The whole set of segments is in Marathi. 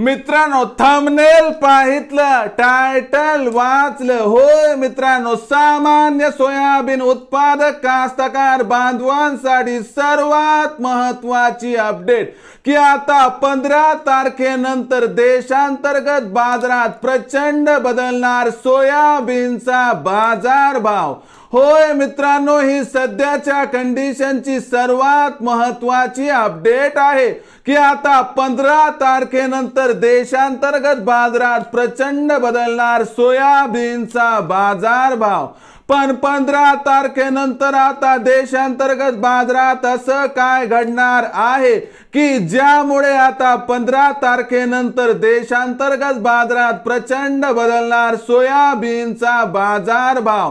मित्रांनो थंबनेल पाहितलं टायटल वाचलं. होय मित्रांनो सामान्य सोयाबीन उत्पादक कास्तकार बांधवांसाठी सर्वात महत्वाची अपडेट की आता पंधरा तारखेनंतर देशांतर्गत बाजारात प्रचंड बदलणार सोयाबीनचा बाजारभाव. होय मित्रांनो ही सध्याच्या कंडिशनची सर्वात महत्वाची अपडेट आहे की आता पंधरा तारखेनंतर देशांतर्गत बाजारात प्रचंड बदलणार सोयाबीनचा बाजारभाव. पण पंधरा तारखेनंतर आता देशांतर्गत बाजारात असं काय घडणार आहे की ज्यामुळे आता पंधरा तारखेनंतर देशांतर्गत बाजारात प्रचंड बदलणार सोयाबीनचा बाजारभाव?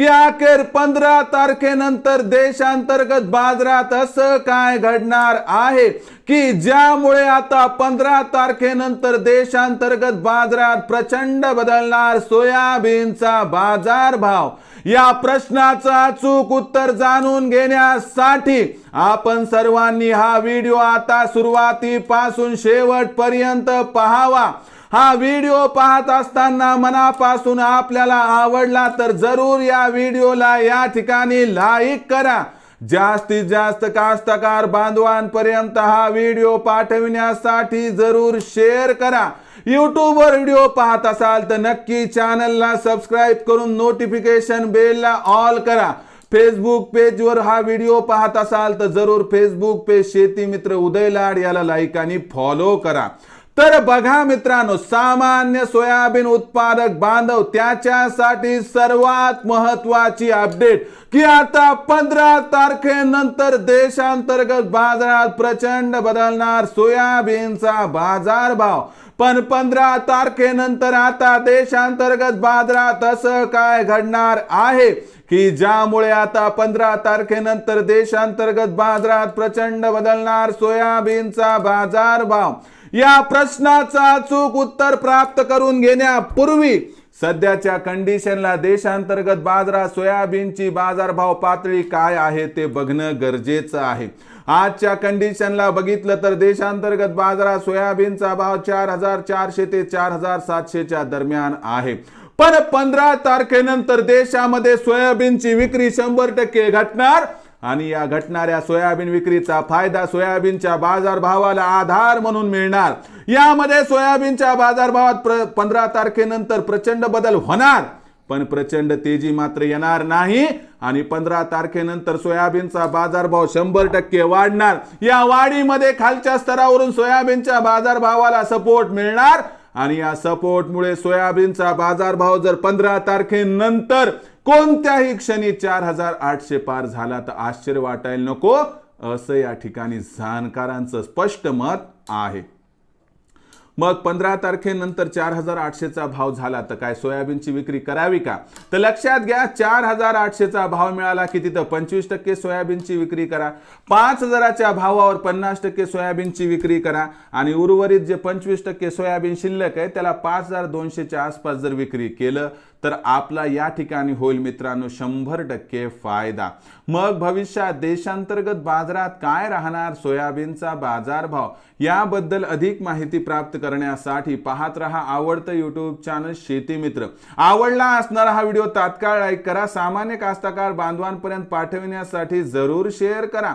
की अखेर पंधरा तारखेनंतर देशांतर्गत बाजारात असं काय घडणार आहे? की ज्यामुळे आता पंधरा तारखेनंतर देशांतर्गत बाजारात प्रचंड बदलणार सोयाबीनचा बाजारभाव? या प्रश्नाचं अचूक उत्तर जाणून घेण्यासाठी आपण सर्वांनी हा व्हिडिओ आता सुरुवातीपासून शेवटपर्यंत पहावा. हा व्हिडिओ पाहत असताना मनापासून आपल्याला आवडला तर जरूर या व्हिडिओला या ठिकाणी लाईक करा. जास्तीत जास्त कास्तकार बांधवांपर्यंत हा व्हिडिओ पाठविण्यासाठी जरूर शेअर करा. यूट्यूबवर व्हिडिओ पाहत असाल तर नक्की चॅनलला सबस्क्राईब करून नोटिफिकेशन बेलला ऑल करा. फेसबुक पेजवर हा व्हिडिओ पाहत असाल तर जरूर फेसबुक पेज शेती मित्र उदय लाड याला लाईक आणि फॉलो करा. तर बघा मित्रांनो सामान्य सोयाबीन उत्पादक बांधव त्याच्यासाठी सर्वात महत्वाची अपडेट की आता पंधरा तारखेनंतर देशांतर्गत बाजारात प्रचंड बदलणार सोयाबीनचा बाजारभाव. पण पंधरा तारखेनंतर आता देशांतर्गत बाजारात असं काय घडणार आहे की ज्यामुळे आता पंधरा तारखेनंतर देशांतर्गत बाजारात प्रचंड बदलणार सोयाबीनचा बाजारभाव? या प्रश्नाचा अचूक उत्तर प्राप्त करून घेण्यापूर्वी सध्याच्या कंडिशनला देशांतर्गत बाजारात सोयाबीनची बाजारभाव पातळी काय आहे ते बघणं गरजेचं आहे. आजच्या कंडिशनला बघितलं तर देशांतर्गत बाजारात सोयाबीनचा भाव चार हजार चारशे ते चार हजार सातशेच्या दरम्यान आहे. पण पंधरा तारखेनंतर देशामध्ये सोयाबीनची विक्री शंभर टक्के घटणार आणि या घटणाऱ्या सोयाबीन विक्रीचा फायदा सोयाबीनच्या बाजारभावाला आधार म्हणून मिळणार. यामध्ये सोयाबीनच्या बाजारभावात प्र पंधरा तारखेनंतर प्रचंड बदल होणार. पण प्रचंड तेजी मात्र येणार नाही आणि पंधरा तारखेनंतर सोयाबीनचा बाजारभाव शंभर टक्के वाढणार. या वाढीमध्ये खालच्या स्तरावरून सोयाबीनच्या बाजारभावाला सपोर्ट मिळणार. आणि या सपोर्टमुळे सोयाबीनचा बाजारभाव जर पंधरा तारखेनंतर कोणत्याही क्षणी चार हजार आठशे पार झाला तर आश्चर्य वाटायला नको असं या ठिकाणी जाणकारांचं स्पष्ट मत आहे. मग पंधरा तारखेनंतर चार हजार आठशेचा भाव झाला तर काय सोयाबीनची विक्री करावी का? तर लक्षात घ्या चार हजार आठशेचा भाव मिळाला की तिथं पंचवीस टक्के सोयाबीनची विक्री करा. पाच हजाराच्या भावावर पन्नास टक्के सोयाबीनची विक्री करा आणि उर्वरित जे पंचवीस टक्के सोयाबीन शिल्लक आहे त्याला पाच हजार दोनशेच्या आसपास जर विक्री केलं तर आपला या ठिकाणी होईल मित्रांनो शंभर टक्के फायदा. मग भविष्यात देशांतर्गत बाजारात काय राहणार? सोयाबीनचा बाजारभाव याबद्दल अधिक माहिती प्राप्त करण्यासाठी पाहत रहा आवडतं युट्यूब चॅनल शेती मित्र. आवडला असणारा हा व्हिडिओ तात्काळ लाईक करा. सामान्य कास्तकार बांधवांपर्यंत पाठविण्यासाठी जरूर शेअर करा.